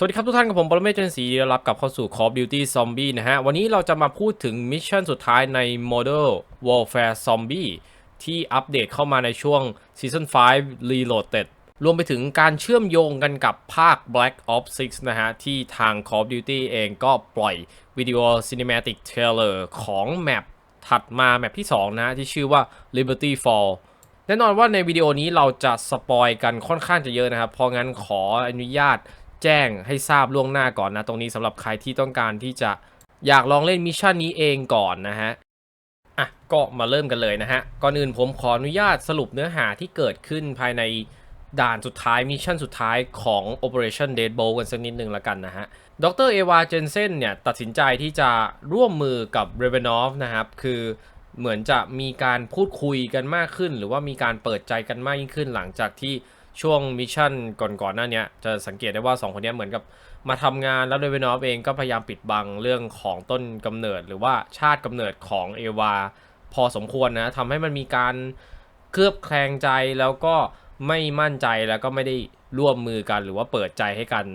สวัสดีครับทุกท่านกับผมปรเมศเจนศรีรับกับเข้าสู่ Call of Duty Zombie นะฮะ วันนี้เราจะมาพูดถึงมิชชั่นสุดท้ายใน Modern Warfare Zombie ที่อัปเดตเข้ามาในช่วง Season 5 Reloaded รวมไปถึงการเชื่อมโยงกันกับภาค Black Ops 6 นะฮะ ที่ทาง Call of Duty เองก็ปล่อยวิดีโอ Cinematic Trailer ของแมปถัดมาแมปที่ 2 นะที่ชื่อว่า Liberty Fall แน่นอนว่าในวิดีโอนี้เราจะสปอยกันค่อนข้างจะเยอะนะครับ เพราะงั้นขออนุญาต แจ้งให้ทราบล่วงหน้าก่อนนะ ตรงนี้สำหรับใครที่ต้องการที่จะอยากลองเล่นมิชชั่นนี้เองก่อนนะฮะอะก็มาเริ่มกันเลยนะฮะ ก่อนอื่นผมขออนุญาตสรุปเนื้อหาที่เกิดขึ้นภายในด่านสุดท้ายมิชชั่นสุดท้ายของ Operation Deadbolt กันสักนิดหนึ่งละกันนะฮะ ดรเอวาเจนเซนเนี่ยตัดสินใจที่จะร่วมมือกับเรเวนอฟนะครับ คือเหมือนจะมีการพูดคุยกันมากขึ้น หรือว่ามีการเปิดใจกันมากยิ่งขึ้นหลังจากที่ ช่วงมิชชั่นก่อนๆหน้านี้จะสังเกตได้ว่า 2 คนนี้เหมือนกับมาทำงานแล้วเรเวนอฟเองก็พยายามปิดบังเรื่องของต้นกำเนิด หรือว่าชาติกำเนิดของเอวาพอสมควรนะทำให้มันมีการเคลือบแคลงใจแล้วก็ไม่มั่นใจแล้วก็ไม่ได้ร่วมมือกันหรือว่าเปิดใจให้กัน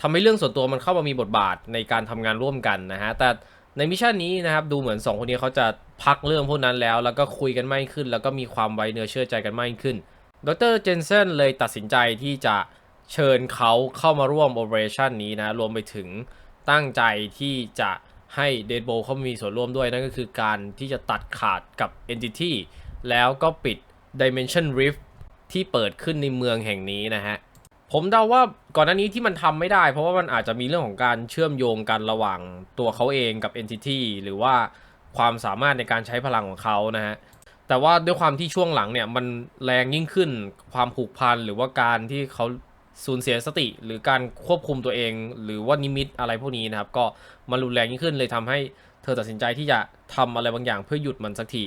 ทำให้เรื่องส่วนตัวมันเข้ามามีบทบาทในการทำงานร่วมกันนะฮะแต่ในมิชชั่นนี้นะครับดูเหมือน 2 คนนี้เขาจะพักเรื่องพวกนั้นแล้ว แล้วก็คุยกันมากขึ้น แล้วก็มีความไว้เนื้อเชื่อใจกันมากขึ้น ดรเจนเซนเลยตัดสินใจที่จะเชิญเขาเข้ามาร่วมโอเปอเรชันนี้นะ รวมไปถึงตั้งใจที่จะให้เดดโบเขามีส่วนร่วมด้วย นั่นก็คือการที่จะตัดขาดกับ Entity แล้วก็ปิด Dimension Rift ที่เปิดขึ้นในเมืองแห่งนี้นะฮะ ผมเดาว่าก่อนหน้านี้ที่มันทำไม่ได้ เพราะว่ามันอาจจะมีเรื่องของการเชื่อมโยงกันระหว่างตัวเขาเองกับ Entity หรือว่าความสามารถในการใช้พลังของเขานะฮะ แต่ว่าด้วยความที่ช่วงหลังเนี่ยมันแรงยิ่งขึ้นความผูกพันหรือว่าการที่เขาสูญเสียสติ หรือการควบคุมตัวเอง หรือว่านิมิตอะไรพวกนี้นะครับ ก็มันรุนแรงยิ่งขึ้นเลยทำให้เธอตัดสินใจที่จะทำอะไรบางอย่างเพื่อหยุดมันสักที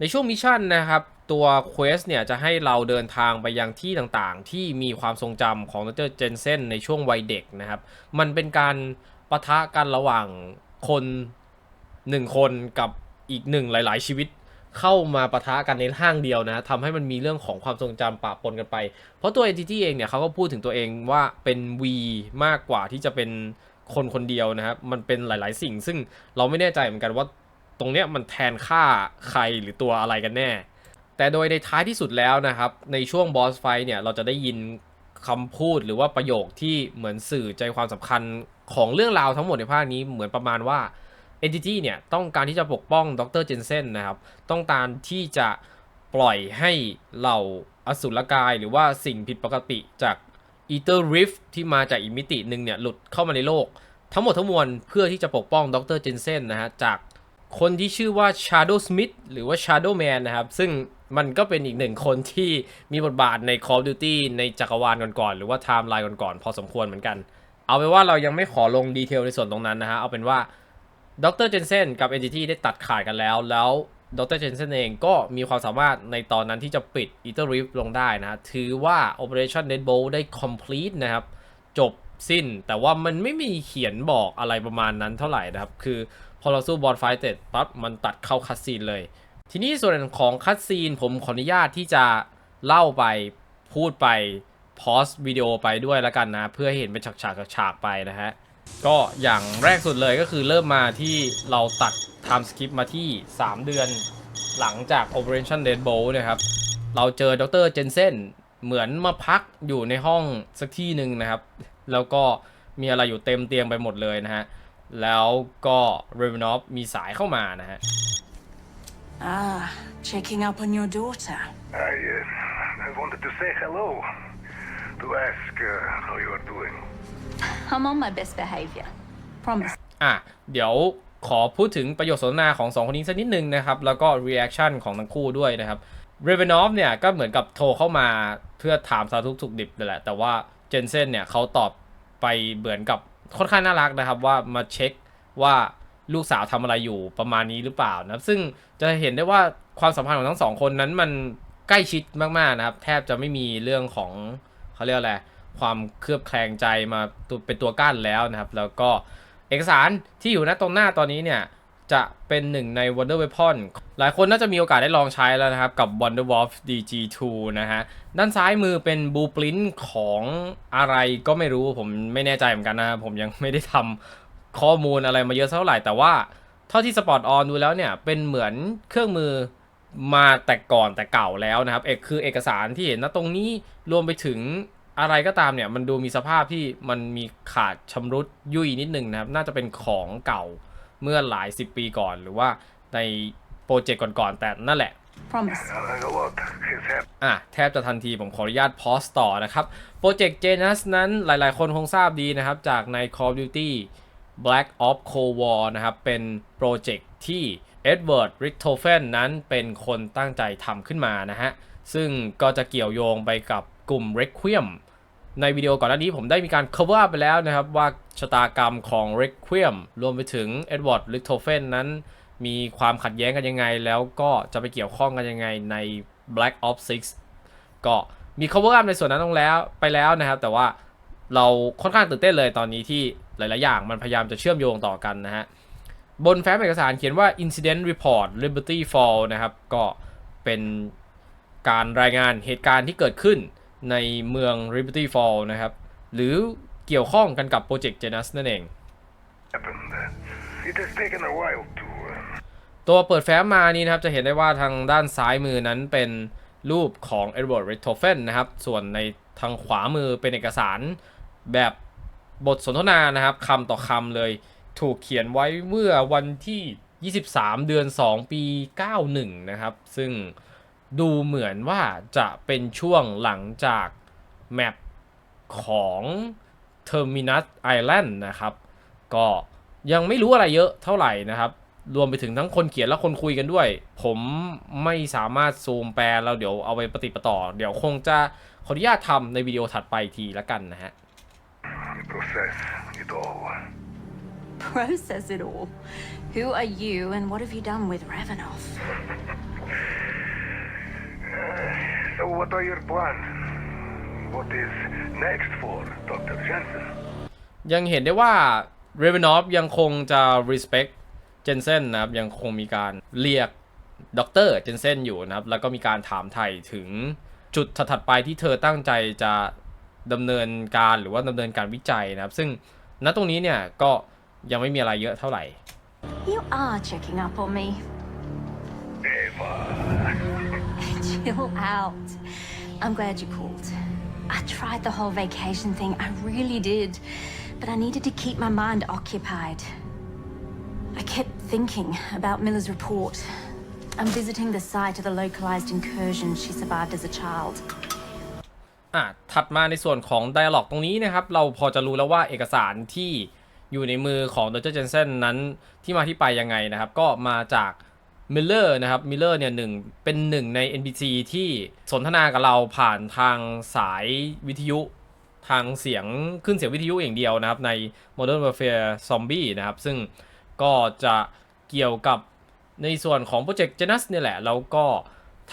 ในช่วงมิชชั่นนะครับ ตัวเควสเนี่ยจะให้เราเดินทางไปยังที่ต่างๆ ที่มีความทรงจำของดรเจนเซนในช่วงวัยเด็กนะครับ มันเป็นการปะทะกันระหว่างคนหนึ่งคนกับอีกหนึ่งหลาย ๆ ชีวิต เข้ามาปะทะกันในห้างเดียวนะทำให้มันมีเรื่องของความทรงจำปะปนกันไป เพราะตัว Entity เองเนี่ยเขาก็พูดถึงตัวเองว่าเป็น V มากกว่าที่จะเป็นคนคนเดียวนะครับ มันเป็นหลาย ๆ สิ่ง ซึ่งเราไม่แน่ใจเหมือนกันว่าตรงเนี้ยมันแทนค่าใครหรือตัวอะไรกันแน่ แต่โดยในท้ายที่สุดแล้วนะครับ ในช่วงบอสไฟเนี่ยเราจะได้ยินคำพูดหรือว่าประโยคที่เหมือนสื่อใจความสำคัญของเรื่องราวทั้งหมดในภาคนี้เหมือนประมาณว่า Entity เนี่ยต้องการที่จะปกป้องดรเจนเซนนะครับ ต้องการที่จะปล่อยให้เหล่าอสุรกายหรือว่าสิ่งผิดปกติจาก Ether Rift ที่มาจากอีกมิติหนึ่งเนี่ยหลุดเข้ามาในโลก ทั้งหมดทั้งมวลเพื่อที่จะปกป้องดรเจนเซนนะฮะจากคนที่ชื่อว่า Shadow Smith หรือว่า Shadow Man นะครับ ซึ่งมันก็เป็นอีกหนึ่งคนที่มีบทบาทใน Call of Duty ในจักรวาลก่อนๆ หรือว่าไทม์ไลน์ก่อนๆ พอสมควรเหมือนกัน เอาเป็นว่าเรายังไม่ขอลงดีเทลในส่วนตรงนั้นนะฮะ เอาเป็นว่า ดรเจนเซนกับ Entity ได้ตัดขาดกันแล้ว แล้วดรเจนเซนเองก็มีความสามารถในตอนนั้นที่จะปิด Ether Rift ลงได้นะ ถือว่า Operation Deadbolt ได้ complete นะครับ จบสิ้น แต่ว่ามันไม่มีเขียนบอกอะไรประมาณนั้นเท่าไหร่นะครับ คือพอเราสู้บอสไฟเสร็จปั๊บมันตัดเข้าคัดซีนเลย ทีนี้ส่วนของคัดซีนผมขออนุญาตที่จะเล่าไปพูดไปพอสวิดีโอไปด้วยแล้วกันนะ เพื่อให้เห็นเป็นฉากๆฉากๆไปนะฮะ ก็อย่างแรกสุดเลยก็คือเริ่มมาที่เราตัด time skip มาที่ 3 เดือนหลังจาก Operation Deadbolt นะครับ เราเจอดรเจนเซนเหมือนมาพักอยู่ในห้องสักที่หนึ่งนะครับ แล้วก็มีอะไรอยู่เต็มเตียงไปหมดเลยนะฮะ แล้วก็เรเวนอฟมีสายเข้ามานะฮะ Ah, checking up on your daughter. I, uh, I wanted to say hello, to ask uh, how you are doing. I'm on my best behavior. Promise. อะเดี๋ยวขอพูดถึงประโยคสนทนาของสองคนนี้สักนิดนึงนะครับ แล้วก็ reaction ของทั้งคู่ด้วยนะครับ r a v e n o f เนี่ยก็เหมือนกับโทรเข้ามาเพื่อถามสารทุกข์สุขดิบเลยแหละ แต่ว่าเจนเซนเนี่ยเขาตอบไปเหมือนกับค่อนข้างน่ารักนะครับ ว่ามาเช็คว่าลูกสาวทำอะไรอยู่ประมาณนี้หรือเปล่านะซึ่งจะเห็นได้ว่าความสัมพันธ์ของทั้งสองคนนั้นมันใกล้ชิดมากๆนะครับ แทบจะไม่มีเรื่องของเขาเรียกอะไร ความเคลือบแคลงใจมาตัวเป็นตัวกั้นแล้วนะครับ แล้วก็เอกสารที่อยู่ณตรงหน้าตอนนี้เนี่ยจะเป็นหนึ่งใน Wonder Weapon หลายคนน่าจะมีโอกาสได้ลองใช้แล้วนะครับ กับ Wonder Wolf DG2 นะฮะ ด้านซ้ายมือเป็น Blueprint ของอะไรก็ไม่รู้ผมไม่แน่ใจเหมือนกันนะครับผมยังไม่ได้ทำข้อมูลอะไรมาเยอะเท่าไหร่ แต่ว่าเท่าที่สปอตออนดูแล้วเนี่ย เป็นเหมือนเครื่องมือมาแต่ก่อนแต่เก่าแล้วนะครับเอกคือเอกสารที่เห็นนะตรงนี้รวมไปถึง อะไรก็ตามเนี่ยมันดูมีสภาพที่มันมีขาดชำรุดยุ่ยนิดนึงนะครับ น่าจะเป็นของเก่าเมื่อหลายสิบปีก่อนหรือว่าในโปรเจกต์ก่อนๆแต่นั่นแหละ Promise. อะแทบจะทันทีผมขออนุญาตพอสต่อนะครับ โปรเจกต์ Janus นั้นหลายๆ คนคงทราบดีนะครับ จากใน Call of Duty Black Ops Cold War นะครับ เป็นโปรเจกต์ที่ Edward r i c t o f e n นั้นเป็นคนตั้งใจทำขึ้นมานะฮะ ซึ่งก็จะเกี่ยวโยงไปกับกลุ่ม Requiem ในวิดีโอก่อนหน้านี้ผมได้มีการ cover ไปแล้วนะครับ ว่าชะตากรรมของ Requiem รวมไปถึง Edward Richtofen นั้น มีความขัดแย้งกันยังไง แล้วก็จะไปเกี่ยวข้องกันยังไงใน Black Ops 6 ก็มี cover up ในส่วนนั้นลงแล้วไปแล้วนะครับ แต่ว่าเราค่อนข้างตื่นเต้นเลยตอนนี้ที่หลาย ๆ อย่างมันพยายามจะเชื่อมโยงต่อกันนะฮะ บนแฟ้มเอกสารเขียนว่า incident report liberty fall นะครับ ก็เป็นการรายงานเหตุการณ์ที่เกิดขึ้น ในเมือง liberty fall นะครับ หรือเกี่ยวข้องกันกับโปรเจกต์ Janus นั่นเอง ตัวเปิดแฟ้มมานี้นะครับจะเห็นได้ว่าทางด้านซ้ายมือนั้นเป็นรูปของ Edward r i c h t o f e n นะครับ ส่วนในทางขวามือเป็นเอกสารแบบบทสนทนานะครับคำต่อคำเลยถูกเขียนไว้เมื่อวันที่ 23 เดือน 2 ปี 91 นะครับ ซึ่ง ดูเหมือนว่าจะเป็นช่วงหลังจากแมปของ Terminus Island นะครับ ก็ยังไม่รู้อะไรเยอะเท่าไหร่นะครับ รวมไปถึงทั้งคนเขียนและคนคุยกันด้วย ผมไม่สามารถซูมแปลแล้วเดี๋ยวเอาไปปฏิปต่อ เดี๋ยวคงจะขออนุญาตทำในวิดีโอถัดไปทีละกันนะฮะ process it all. Process it all. Who are you and what have you done with Ravenov? So, what are your plans? What is next for Dr. Jensen? ยังเห็นได้ว่า r a v e n o f ยังคงจะ respect Jensen นะครับ ยังคงมีการเรียกดรเจนเซนอยู่นะครับ แล้วก็มีการถามไทยถึงจุดถัดๆไปที่เธอตั้งใจจะดำเนินการหรือว่าดำเนินการวิจัยนะครับ ซึ่งณตรงนี้เนี่ยก็ยังไม่มีอะไรเยอะเท่าไหร่ You are checking up on me. Eva. Chill out. I'm glad you called. I tried the whole vacation thing, I really did. But I needed to keep my mind occupied. I kept thinking about Miller's report. I'm visiting the site of the localized incursion she survived as a child. อะถัดมาในส่วนของ Dialog ตรงนี้นะครับ เราพอจะรู้แล้วว่าเอกสารที่อยู่ในมือของดรเจนเซนนั้นที่มาที่ไปยังไงนะครับ ก็มาจาก มิลเลอร์นะครับมิลเลอร์เนี่ยหนึ่งเป็นหนึ่งใน NPC ที่สนทนากับเราผ่านทางสายวิทยุทางเสียงขึ้นเสียงวิทยุอย่างเดียวนะครับ ใน Modern Warfare Zombie นะครับ ซึ่งก็จะเกี่ยวกับในส่วนของโปรเจกต์ Janus เนี่ยแหละ แล้วก็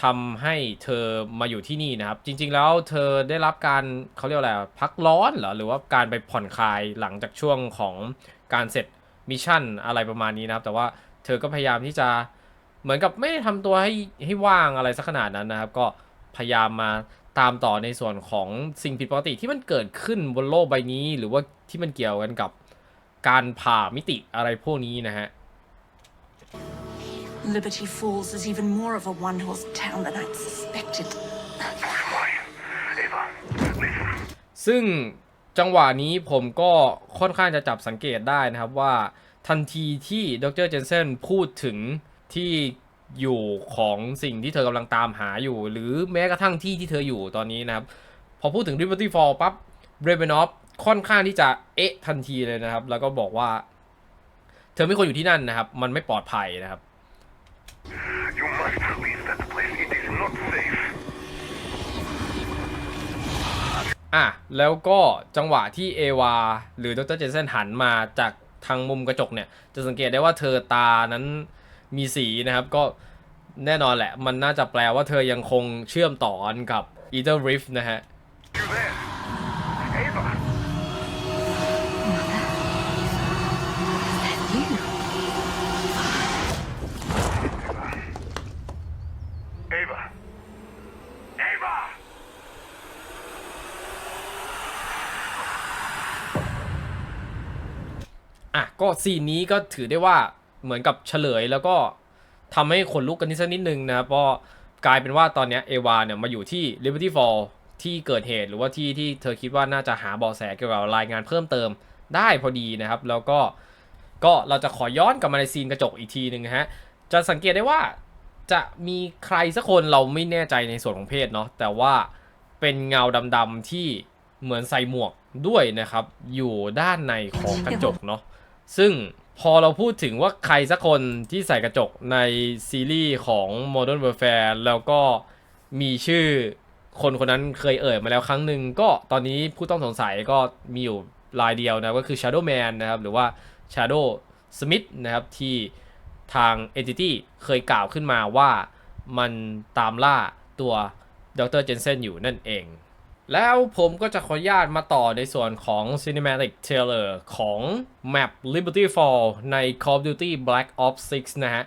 ทำให้เธอมาอยู่ที่นี่นะครับ จริง ๆ แล้วเธอได้รับการเขาเรียกว่าอะไรพักร้อนเหรอ หรือว่าการไปผ่อนคลายหลังจากช่วงของการเสร็จมิชชั่นอะไรประมาณนี้นะครับ แต่ว่าเธอก็พยายามที่จะ เหมือนกับไม่ได้ทำตัวให้ให้ว่างอะไรสักขนาดนั้นนะครับ ก็พยายามมาตามต่อในส่วนของสิ่งผิดปกติที่มันเกิดขึ้นบนโลกใบนี้ หรือว่าที่มันเกี่ยวกันกับการผ่ามิติอะไรพวกนี้นะฮะ Liberty Falls is even more of a one horse town than I'd suspected. Why? Eva, listen. ซึ่งจังหวะนี้ผมก็ค่อนข้างจะจับสังเกตได้นะครับว่าทันทีที่ดรเจนเซนพูดถึง ที่อยู่ของสิ่งที่เธอกำลังตามหาอยู่ หรือแม้กระทั่งที่ที่เธออยู่ตอนนี้นะครับ พอพูดถึง Liberty Fall ปั๊บเรเบนอฟค่อนข้างที่จะเอ๊ะทันทีเลยนะครับ แล้วก็บอกว่า เธอไม่ควรอยู่ที่นั่นนะครับ มันไม่ปลอดภัยนะครับ You must leave that place. It is not safe. อะแล้วก็จังหวะที่เอวาหรือดรเจนเซนหันมาจากทางมุมกระจกเนี่ย จะสังเกตได้ว่าเธอตานั้น มีสีนะครับ ก็แน่นอนแหละ มันน่าจะแปลว่าเธอยังคงเชื่อมต่อกันกับ e t h e r Rift นะฮะอะก็ซีนนี้ก็ถือได้ว่า เหมือนกับเฉลยแล้วก็ทำให้ขนลุกกันนิดสักนิดนึงนะครับเพราะกลายเป็นว่าตอนนี้เอวาเนี่ยมาอยู่ที่ Liberty Fall ที่เกิดเหตุหรือว่าที่ที่เธอคิดว่าน่าจะหาเบาะแสเกี่ยวกับรายงานเพิ่มเติมได้พอดีนะครับ แล้วก็ก็เราจะขอย้อนกลับมาในซีนกระจกอีกทีหนึ่งฮะจะสังเกตได้ว่าจะมีใครสักคนเราไม่แน่ใจในส่วนของเพศเนาะแต่ว่าเป็นเงาดำๆที่เหมือนใส่หมวกด้วยนะครับ อยู่ด้านในของกระจกเนาะซึ่ง พอเราพูดถึงว่าใครสักคนที่ใส่กระจกในซีรีส์ของ Modern Warfare แล้วก็มีชื่อคนคนนั้นเคยเอ่ยมาแล้วครั้งหนึ่งก็ตอนนี้ผู้ต้องสงสัยก็มีอยู่รายเดียวนะก็คือ Shadow Man นะครับหรือว่า Shadow Smith นะครับที่ทาง Entity เคยกล่าวขึ้นมาว่ามันตามล่าตัวดรเจนเซนอยู่นั่นเอง แล้วผมก็จะขออนุญาตมาต่อในส่วนของ Cinematic Trailer ของ Map Liberty Fall ใน Call of Duty Black Ops 6 นะฮะ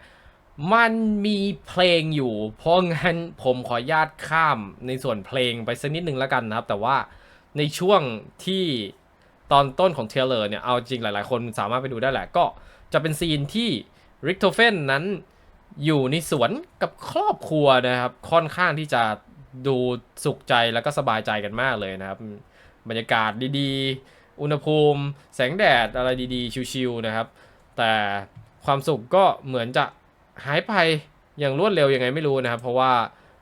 มันมีเพลงอยู่ เพราะงั้นผมขออนุญาตข้ามในส่วนเพลงไปสักนิดนึงแล้วกันนะครับ แต่ว่าในช่วงที่ตอนต้นของเทเลอร์เนี่ย เอาจริงหลายๆ คนสามารถไปดูได้แหละ ก็จะเป็นซีนที่ริกโทเฟนนั้นอยู่ในสวนกับครอบครัวนะครับ ค่อนข้างที่จะ ดูสุขใจแล้วก็สบายใจกันมากเลยนะครับ บรรยากาศดีๆ อุณหภูมิ แสงแดดอะไรดีๆ ชิวๆนะครับ แต่ความสุขก็เหมือนจะหายไปอย่างรวดเร็วยังไงไม่รู้นะครับ เพราะว่า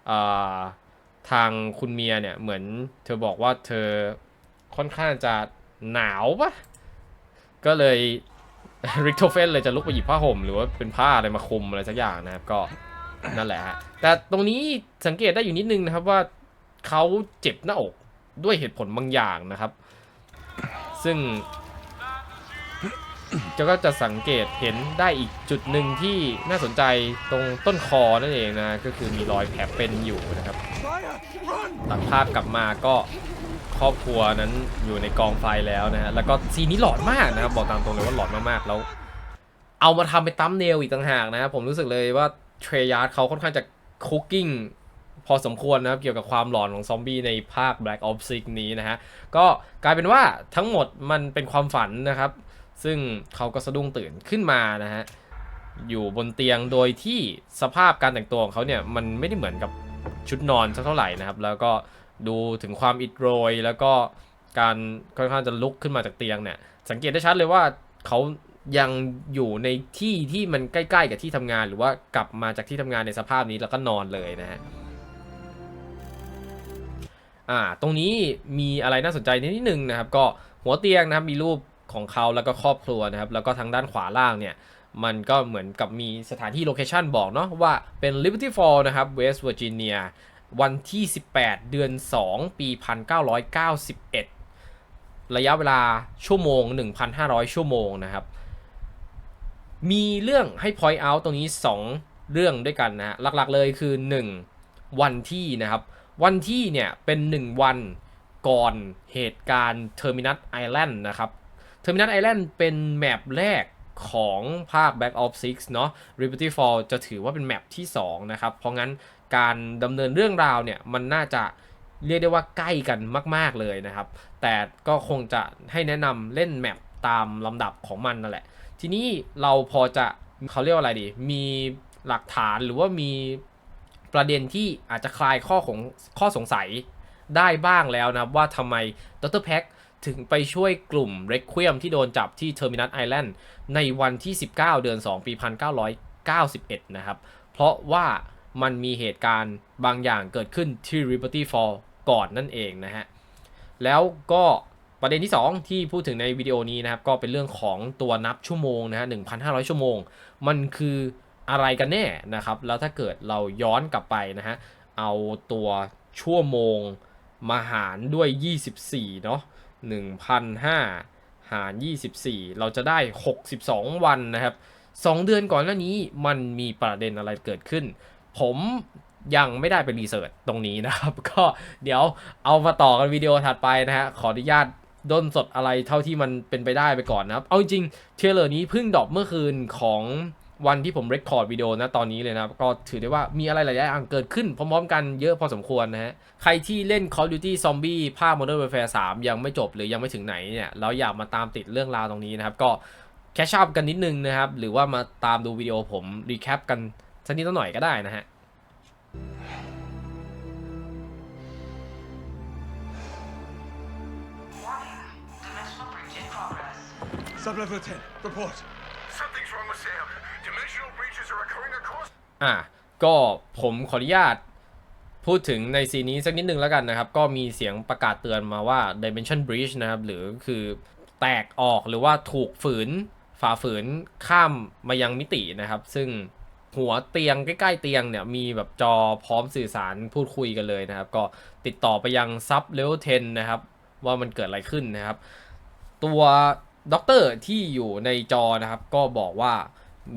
อ่าทางคุณเมียเนี่ยเหมือนเธอบอกว่าเธอค่อนข้างจะหนาวปะก็เลยริกโทเฟนเลยจะลุกไปหยิบผ้าห่ม หรือว่าเป็นผ้าอะไรมาคลุมอะไรสักอย่างนะครับก็ นั่นแหละฮะแต่ตรงนี้สังเกตได้อยู่นิดนึงนะครับว่าเขาเจ็บหน้าอกด้วยเหตุผลบางอย่างนะครับ ซึ่งจะก็จะสังเกตเห็นได้อีกจุดหนึ่งที่น่าสนใจตรงต้นคอนั่นเองนะก็คือมีรอยแผลเป็นอยู่นะครับตัดภาพกลับมาก็ครอบครัวนั้นอยู่ในกองไฟแล้วนะฮะแล้วก็ซีนนี้หลอนมากนะครับบอกตามตรงเลยว่าหลอนมากๆแล้ว เอามาทำเป็นตั้มเนลอีกต่างหากนะครับผมรู้สึกเลยว่า เทรยาร์ดเขาค่อนข้างจะคุกกิ้งพอสมควรนะครับเกี่ยวกับความหลอนของซอมบี้ในภาค Black Ops 6นี้นะฮะ ก็กลายเป็นว่าทั้งหมดมันเป็นความฝันนะครับ ซึ่งเขาก็สะดุ้งตื่นขึ้นมานะฮะ อยู่บนเตียงโดยที่สภาพการแต่งตัวของเขาเนี่ย มันไม่ได้เหมือนกับชุดนอนสักเท่าไหร่นะครับ แล้วก็ดูถึงความอิดโรย แล้วก็การค่อนข้างจะลุกขึ้นมาจากเตียงเนี่ย สังเกตได้ชัดเลยว่าเขา ยังอยู่ในที่ที่มันใกล้ๆกับที่ทำงาน หรือว่ากลับมาจากที่ทำงานในสภาพนี้แล้วก็นอนเลยนะฮะอ่าตรงนี้มีอะไรน่าสนใจนิดนึงนะครับ ก็หัวเตียงนะครับมีรูปของเขาแล้วก็ครอบครัวนะครับ แล้วก็ทางด้านขวาล่างเนี่ยมันก็เหมือนกับมีสถานที่โลเคชันบอกเนาะว่าเป็น Liberty Fall นะครับ West Virginia วันที่ 18 เดือน 2 ปี 1991 ระยะเวลาชั่วโมง 1,500 ชั่วโมงนะครับ มีเรื่องให้ point out ตรงนี้ 2 เรื่องด้วยกันนะฮะหลักๆเลยคือ 1 วันที่นะครับ วันที่เนี่ยเป็น 1 วันก่อนเหตุการณ์ Terminus Island นะครับ Terminus Island เป็นแมปแรกของภาค Back of Six เนาะ Liberty Fall จะถือว่าเป็นแมปที่ 2 นะครับ เพราะงั้นการดำเนินเรื่องราวเนี่ย มันน่าจะเรียกได้ว่าใกล้กันมาก ๆ เลยนะครับ แต่ก็คงจะให้แนะนำเล่นแมปตามลำดับของมันนั่นแหละ ทีนี้เราพอจะเขาเรียกว่าอะไรดี มีหลักฐานหรือว่ามีประเด็นที่อาจจะคลายข้อของข้อสงสัยได้บ้างแล้วนะว่าทำไมดรแพ็กถึงไปช่วยกลุ่มเร q ค i ยมที่โดนจับที่ Terminus Island ในวันที่ 19 เดือน 2 ปี 1991 นะครับ เพราะว่ามันมีเหตุการณ์บางอย่างเกิดขึ้นที่ Liberty Fall ก่อนนั่นเองนะฮะ แล้วก็ ประเด็นที่ 2 ที่พูดถึงในวิดีโอนี้นะครับ ก็เป็นเรื่องของตัวนับชั่วโมงนะฮะ1,500 ชั่วโมง มันคืออะไรกันแน่นะครับ แล้วถ้าเกิดเราย้อนกลับไปนะฮะ เอาตัวชั่วโมงมาหารด้วย 24 เนาะ1,500 หาร 24 เราจะได้ 62 วันนะครับ 2 เดือนก่อนหน้านี้มันมีประเด็นอะไรเกิดขึ้น ผมยังไม่ได้ไปรีเสิร์ชตรงนี้นะครับ ก็เดี๋ยวเอามาต่อกันวิดีโอถัดไปนะฮะ ขออนุญาต ด้นสดอะไรเท่าที่มันเป็นไปได้ไปก่อนนะครับ เอาจริงเทเลอร์นี้เพิ่งดรอปเมื่อคืนของวันที่ผมเรคคอร์ดวิดีโอนะตอนนี้เลยนะครับ ก็ถือได้ว่ามีอะไรหลายอย่างเกิดขึ้นพร้อมๆกันเยอะพอสมควรนะฮะ ใครที่เล่น Call of Duty Zombie ภาค Modern Warfare 3 ยังไม่จบหรือยังไม่ถึงไหนเนี่ยแล้วอยากมาตามติดเรื่องราวตรงนี้นะครับ ก็แคชชัพกันนิดนึงนะครับ หรือว่ามาตามดูวิดีโอผมรีแคปกันสักนิดหน่อยก็ได้นะฮะ Sub-level 10, report. Something's wrong with Sam. Dimensional breaches are occurring across อะก็ผมขออนุญาตพูดถึงในซีนนี้สักนิดนึงแล้วกันนะครับ ก็มีเสียงประกาศเตือนมาว่า Dimension Breach นะครับ หรือคือแตกออกหรือว่าถูกฝืนฝ่าฝืนข้ามมายังมิตินะครับ ซึ่งหัวเตียงใกล้ๆเตียงเนี่ยมีแบบจอพร้อมสื่อสารพูดคุยกันเลยนะครับ ก็ติดต่อไปยังซับเลเวล10นะครับ ว่ามันเกิดอะไรขึ้นนะครับ ตัว ด็อกเตอร์ที่อยู่ในจอนะครับ ก็บอกว่า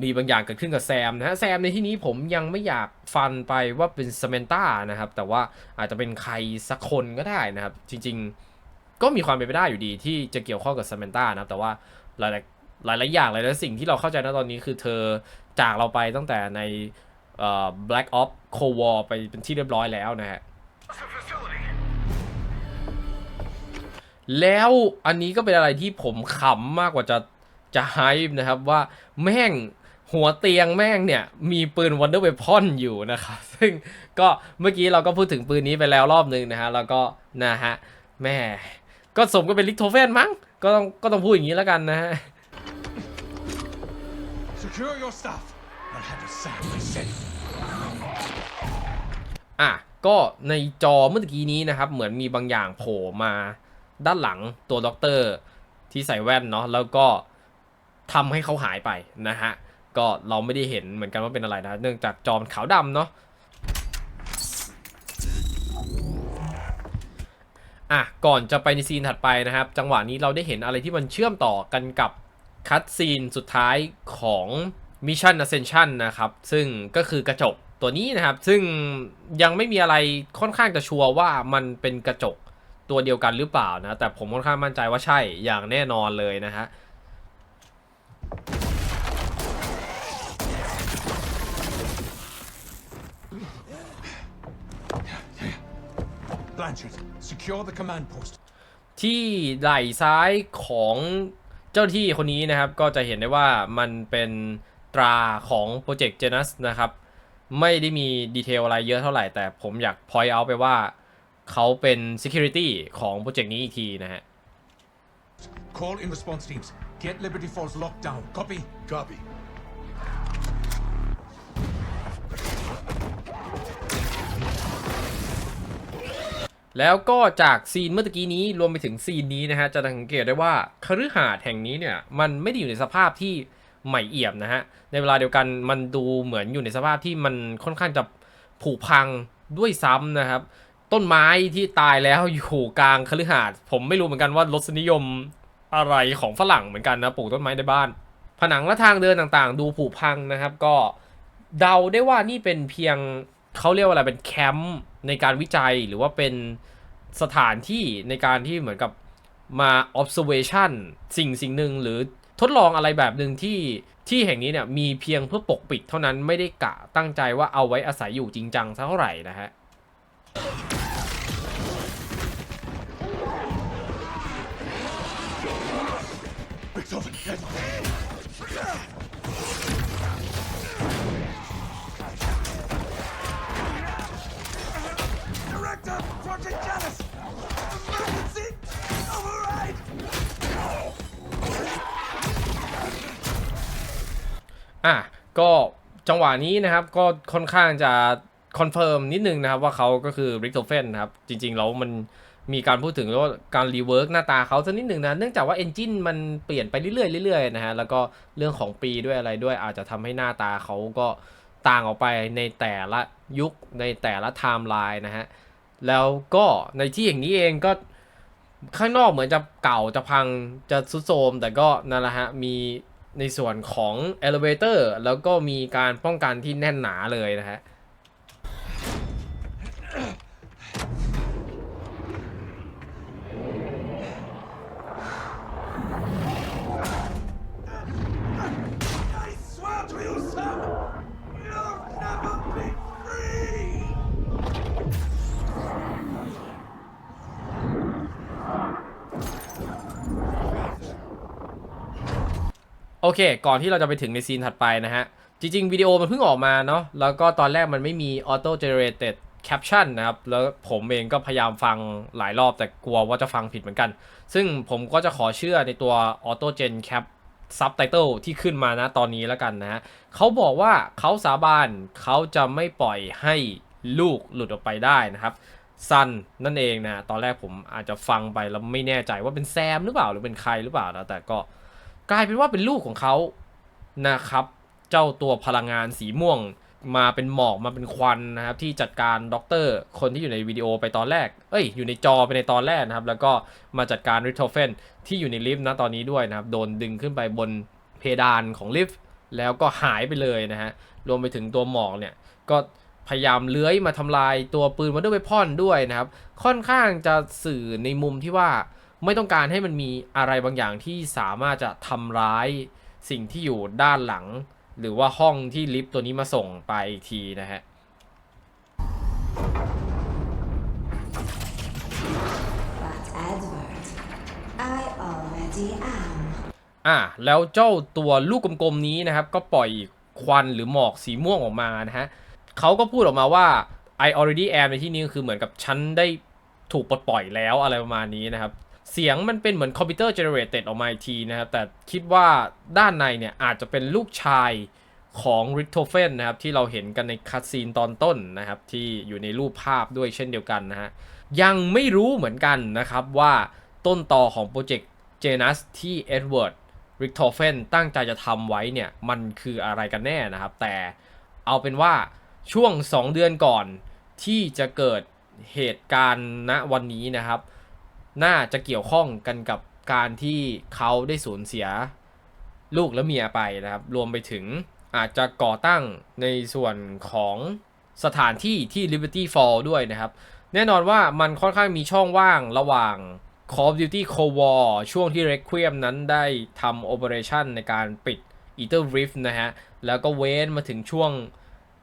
มีบางอย่างเกิดขึ้นกับแซมนะฮะแซมในที่นี้ผมยังไม่อยากฟันไปว่าเป็นสเมนต้านะครับ แต่ว่าอาจจะเป็นใครสักคนก็ได้นะครับ จริง ๆ ก็มีความเป็นไปได้อยู่ดีที่จะเกี่ยวข้องกับสเมนต้านะครับแต่ว่าหลายๆหลายอย่างหลายๆสิ่งที่เราเข้าใจนะตอนนี้คือเธอจากเราไปตั้งแต่ในเอ่อ Black Ops Cold War ไปเป็นที่เรียบร้อยแล้วนะฮะ แล้วอันนี้ก็เป็นอะไรที่ผมขำมากกว่าจะจะไฮป์นะครับว่าแม่งหัวเตียงแม่งเนี่ย มีปืน Wonder Weapon อยู่นะครับ ซึ่งก็เมื่อกี้เราก็พูดถึงปืนนี้ไปแล้วรอบนึงนะฮะ แล้วก็นะฮะแม่ก็สมก็เป็นลิกโทเฟนมั้ง ก็ต้องก็ต้องพูดอย่างนี้แล้วกันนะฮะ Secure your stuff. I'll have a Sam safe. อะก็ในจอเมื่อกี้นี้นะครับ เหมือนมีบางอย่างโผล่มา ด้านหลังตัวด็อกเตอร์ที่ใส่แว่นเนาะแล้วก็ทำให้เขาหายไปนะฮะ ก็เราไม่ได้เห็นเหมือนกันว่าเป็นอะไรนะ เนื่องจากจอมขาวดำเนาะอะก่อนจะไปในซีนถัดไปนะครับ จังหวะนี้เราได้เห็นอะไรที่มันเชื่อมต่อกันกับคัตซีนสุดท้ายของ Mission Ascension นะครับ ซึ่งก็คือกระจกตัวนี้นะครับ ซึ่งยังไม่มีอะไรค่อนข้างจะชัวร์ว่ามันเป็นกระจก ตัวเดียวกันหรือเปล่านะ แต่ผมค่อนข้างมั่นใจว่าใช่อย่างแน่นอนเลยนะฮะ Blanchard, secure the command post. ที่ไหล่ซ้ายของเจ้าที่คนนี้นะครับ ก็จะเห็นได้ว่ามันเป็นตราของโปรเจกต์ Genus นะครับ ไม่ได้มีดีเทลอะไรเยอะเท่าไหร่ แต่ผมอยาก point out ไปว่า เขาเป็น security ของโปรเจกต์นี้อีกทีนะฮะ Call in response teams. Get Liberty Falls locked down. Copy? Copy. แล้วก็จากซีนเมื่อตะกี้นี้รวมไปถึงซีนนี้นะฮะ จะสังเกตได้ว่าคฤหาสน์แห่งนี้เนี่ยมันไม่ได้อยู่ในสภาพที่ใหม่เอี่ยมนะฮะ ในเวลาเดียวกันมันดูเหมือนอยู่ในสภาพที่มันค่อนข้างจะผุพังด้วยซ้ำนะครับ ต้นไม้ที่ตายแล้วอยู่กลางคฤหาสน์ผมไม่รู้เหมือนกันว่ารสนิยมอะไรของฝรั่งเหมือนกันนะปลูกต้นไม้ในบ้าน ผนังและทางเดินต่างๆ ดูผุพังนะครับ ก็เดาได้ว่านี่เป็นเพียงเขาเรียกว่าอะไรเป็นแคมป์ในการวิจัยหรือว่าเป็นสถานที่ในการที่เหมือนกับมา observation สิ่งสิ่งหนึ่งหรือทดลองอะไรแบบหนึ่งที่ที่แห่งนี้เนี่ยมีเพียงเพื่อปกปิดเท่านั้นไม่ได้กะตั้งใจว่าเอาไว้อาศัยอยู่จริงจังสักเท่าไหร่นะฮะ Director, Project Janus! Emergency! Override! อะก็จังหวะนี้นะครับก็ค่อนข้างจะคอนเฟิร์มนิดนึงนะครับว่าเขาก็คือริกโทเฟนนะครับ จริงๆ แล้วมัน มีการพูดถึงว่าการรีเวิร์กหน้าตาเขาสักนิดหนึ่งนะ เนื่องจากว่าเอนจินมันเปลี่ยนไปเรื่อยๆเรื่อยๆนะฮะ แล้วก็เรื่องของปีด้วยอะไรด้วย อาจจะทำให้หน้าตาเขาก็ต่างออกไปในแต่ละยุคในแต่ละไทม์ไลน์นะฮะ แล้วก็ในที่อย่างนี้เองก็ข้างนอกเหมือนจะเก่าจะพังจะสุดโทรมแต่ก็นั่นแหละฮะ มีในส่วนของ elevator แล้วก็มีการป้องกันที่แน่นหนาเลยนะฮะ เค ก่อนที่เราจะไปถึงในซีนถัดไปนะฮะ จริง ๆ วิดีโอมันเพิ่งออกมาเนาะแล้วก็ตอนแรกมันไม่มี auto generated caption นะครับ แล้วผมเองก็พยายามฟังหลายรอบแต่กลัวว่าจะฟังผิดเหมือนกัน ซึ่งผมก็จะขอเชื่อในตัว auto gen cap subtitle ที่ขึ้นมานะตอนนี้แล้วกันนะฮะเขาบอกว่าเขาสาบานเขาจะไม่ปล่อยให้ลูกหลุดออกไปได้นะครับซันนั่นเองนะ ตอนแรกผมอาจจะฟังไปแล้วไม่แน่ใจว่าเป็นแซมหรือเปล่าหรือเป็นใครหรือเปล่านะแต่ก็ กลายเป็นว่าเป็นลูกของเขานะครับ เจ้าตัวพลังงานสีม่วงมาเป็นหมอกมาเป็นควันนะครับ ที่จัดการด็อกเตอร์คนที่อยู่ในวิดีโอไปตอนแรก เอ้ย อยู่ในจอไปในตอนแรกนะครับ แล้วก็มาจัดการริทโทเฟนที่อยู่ในลิฟต์นะตอนนี้ด้วยนะครับ โดนดึงขึ้นไปบนเพดานของลิฟต์แล้วก็หายไปเลยนะฮะรวมไปถึงตัวหมอกเนี่ยก็พยายามเลื้อยมาทำลายตัวปืนวันเดอร์เวพอนด้วยนะครับ ค่อนข้างจะสื่อในมุมที่ว่า ไม่ต้องการให้มันมีอะไรบางอย่างที่สามารถจะทำร้ายสิ่งที่อยู่ด้านหลัง หรือว่าห้องที่ลิฟต์ตัวนี้มาส่งไปอีกทีนะฮะ But Edward, I already am. อะแล้วเจ้าตัวลูกกลมๆนี้นะครับ ก็ปล่อยควันหรือหมอกสีม่วงออกมานะฮะเขาก็พูดออกมาว่า I already am ในที่นี้ก็คือเหมือนกับฉันได้ถูกปลดปล่อยแล้วอะไรประมาณนี้นะครับ เสียงมันเป็นเหมือนคอมพิวเตอร์เจเนเรต d ออกมาอีกทีนะครับ แต่คิดว่าด้านในเนี่ยอาจจะเป็นลูกชายของริ c โ o เฟนนะครับ ที่เราเห็นกันในคัดซีนตอนต้นนะครับ ที่อยู่ในรูปภาพด้วยเช่นเดียวกันนะฮะ ยังไม่รู้เหมือนกันนะครับว่าต้นต่อของโปรเจกต์เจนัสที่เอ็ดเวิร์ดริกโทเฟนตั้งใจจะทำไว้เนี่ย มันคืออะไรกันแน่นะครับ แต่เอาเป็นว่าช่วง 2 เดือนก่อนที่จะเกิดเหตุการณ์ณวันนี้นะครับ น่าจะเกี่ยวข้องกันกับการที่เขาได้สูญเสียลูกและเมียไปนะครับ รวมไปถึงอาจจะก่อตั้งในส่วนของสถานที่ที่ Liberty Fall ด้วยนะครับ แน่นอนว่ามันค่อนข้างมีช่องว่างระหว่าง Call of Duty Cold War ช่วงที่ Requiem นั้นได้ทำ Operation ในการปิด Ether Rift นะฮะ แล้วก็เว้นมาถึงช่วง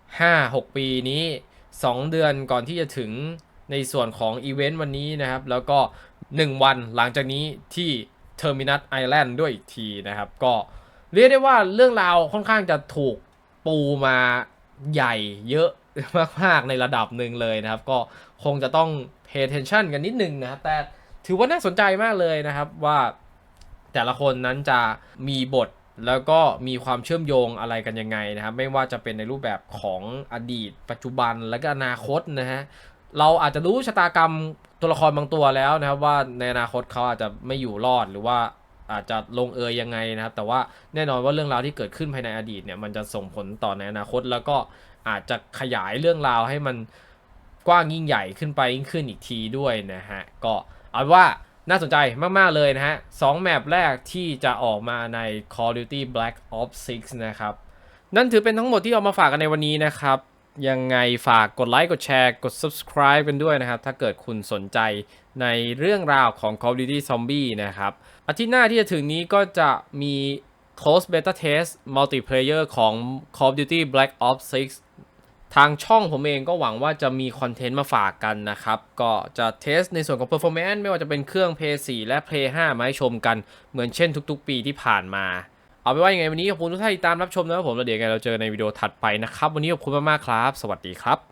5-6 ปีนี้ 2 เดือนก่อนที่จะถึง ในส่วนของอีเวนต์วันนี้นะครับ แล้วก็ 1 วันหลังจากนี้ที่ Terminus Island ด้วยอีกทีนะครับ ก็เรียกได้ว่าเรื่องราวค่อนข้างจะถูกปูมาใหญ่เยอะมาก ๆ ในระดับหนึ่งเลยนะครับ ก็คงจะต้อง pay attention กันนิดนึงนะครับ แต่ถือว่าน่าสนใจมากเลยนะครับว่าแต่ละคนนั้นจะมีบทแล้วก็มีความเชื่อมโยงอะไรกันยังไงนะครับ ไม่ว่าจะเป็นในรูปแบบของอดีต ปัจจุบันและก็อนาคตนะฮะ เราอาจจะรู้ชะตากรรมตัวละครบางตัวแล้วนะครับ ว่าในอนาคตเขาอาจจะไม่อยู่รอดหรือว่าอาจจะลงเอยยังไงนะครับ แต่ว่าแน่นอนว่าเรื่องราวที่เกิดขึ้นภายในอดีตเนี่ยมันจะส่งผลต่อในอนาคต แล้วก็อาจจะขยายเรื่องราวให้มันกว้างยิ่งใหญ่ขึ้นไปยิ่งขึ้นอีกทีด้วยนะฮะก็เอาว่าน่าสนใจมาก ๆ เลยนะฮะสองแมปแรกที่จะออกมาใน Call of Duty Black Ops 6 นะครับ นั่นถือเป็นทั้งหมดที่เอามาฝากกันในวันนี้นะครับ ยังไงฝากกดไลค์กดแชร์กด subscribe กันด้วยนะครับ ถ้าเกิดคุณสนใจในเรื่องราวของ Call of Duty Zombie นะครับอาทิตย์หน้าที่จะถึงนี้ก็จะมี close beta test multiplayer ของ Call of Duty Black Ops 6 ทางช่องผมเองก็หวังว่าจะมีคอนเทนต์มาฝากกันนะครับ ก็จะเทสในส่วนของ performance ไม่ว่าจะเป็นเครื่อง Play 4และ Play 5 มาให้ชมกันเหมือนเช่นทุกๆ ปีที่ผ่านมา เอาไปว่ายังไงวันนี้ขอบคุณทุกท่านที่ตามรับชมนะครับผมแล้วเดี๋ยวไงเราเจอในวิดีโอถัดไปนะครับ วันนี้ขอบคุณมากๆครับ สวัสดีครับ